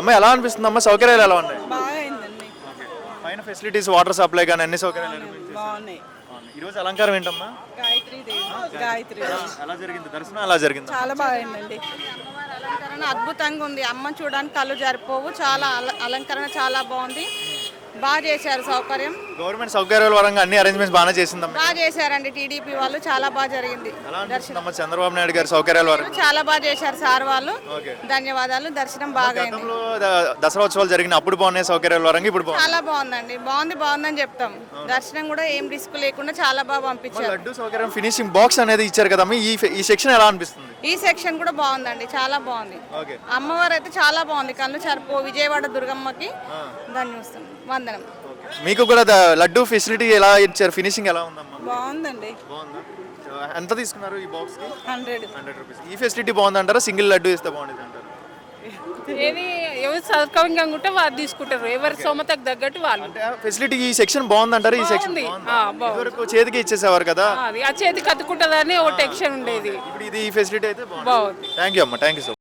అమ్మ ఎలా అనిపిస్తుంది అమ్మ? సౌకర్యాలు ఎలా ఉన్నాయి? బాగా అయిందండి పైన ఫెసిలిటీస్ వాటర్ సప్లై కానీ అన్ని సౌకర్యాలు. బాగున్నాయి. ఈరోజు అలంకారం ఏంటమ్మా? గాయత్రి దేవి గాయత్రి. దేవి. ఎలా జరిగింది? దర్శనం ఎలా జరిగింది? చాలా బాగా అయిందండి అమ్మవారి అలంకరణ అద్భుతంగా ఉంది. అమ్మ చూడడానికి కళ్ళు జరిపోవు. చాలా అల- అలంకరణ చాలా బాగుంది. బాగా చేశారు సౌకర్యం. గవర్నమెంట్ సౌకర్యాల పరంగా అన్ని అరేంజ్మెంట్స్ బాగానే చేసిందమ్మా. బాగా చేశారండి టీడీపీ వాళ్ళు చాలా బాగా జరిగింది. ఎలా అనిపిస్తుందమ్మా చంద్రబాబు నాయుడు గారి సౌకర్యాల పరంగా చాలా బాగా చేశారు సార్ వాళ్ళు. ఓకే. ధన్యవాదాలు దర్శనం బాగా అయింది. గతంలో ద- దసరా ఉత్సవాలు జరిగిన అప్పుడు బాగున్నాయి సౌకర్యాల పరంగా ఇప్పుడు బాగున్నాయి చాలా బాగుందండి. బాగుంది బాగుందని చెప్తాం. దర్శనం కూడా ఏం రిస్క్ లేకుండా చాలా బాగా పంపించారు. లడ్డు సౌకర్యం ఫినిషింగ్ బాక్స్ అనేది ఇచ్చారు కదమ్మా. ఈ ఈ సెక్షన్ ఎలా అనిపిస్తుంది? ఈ సెక్షన్ కూడా బాగుందండి చాలా బాగుంది. ఓకే. అమ్మవారు అయితే చాలా బాగుంది. కళ్ళు చరుపు విజయవాడ దుర్గమ్మకి ధన్యవాదం వందనం. మీకు కూడా ద- లడ్డు ఫెసిలిటీ ఎలా ఇచ్చారు? ఫినిషింగ్ ఎలా ఉందమ్మా? బాగుందండి. బాగుందా? ఎంత తీసుకున్నారు ఈ బాక్స్కి హండ్రెడ్. Hundred rupees. ఈ ఫెసిలిటీ బాగుందంటారా? సింగిల్ లడ్డు ఇస్తే బాగుంటుంది అంటారు ఏది ఎవరు సౌకర్యంగా ఉంటే వాళ్ళు తీసుకుంటారు. ఎవరి సోమతకు తగ్గట్టు వాళ్ళు. అంటే ఫెసిలిటీ ఈ సెక్షన్ బాగుందంటారా? ఈ సెక్షన్ బాగుంది. ఆ, బాగుంది. ఇదివరకు చేతికి ఇచ్చేసేవారు కదా? అది ఆ చేతి కత్తుకుంటుందని ఓ టెన్షన్ ఉండేది. ఇప్పుడు ఇది ఈ ఫెసిలిటీ అయితే బాగుంది. బాగుంది. థ్యాంక్ యూ అమ్మా. Thank you so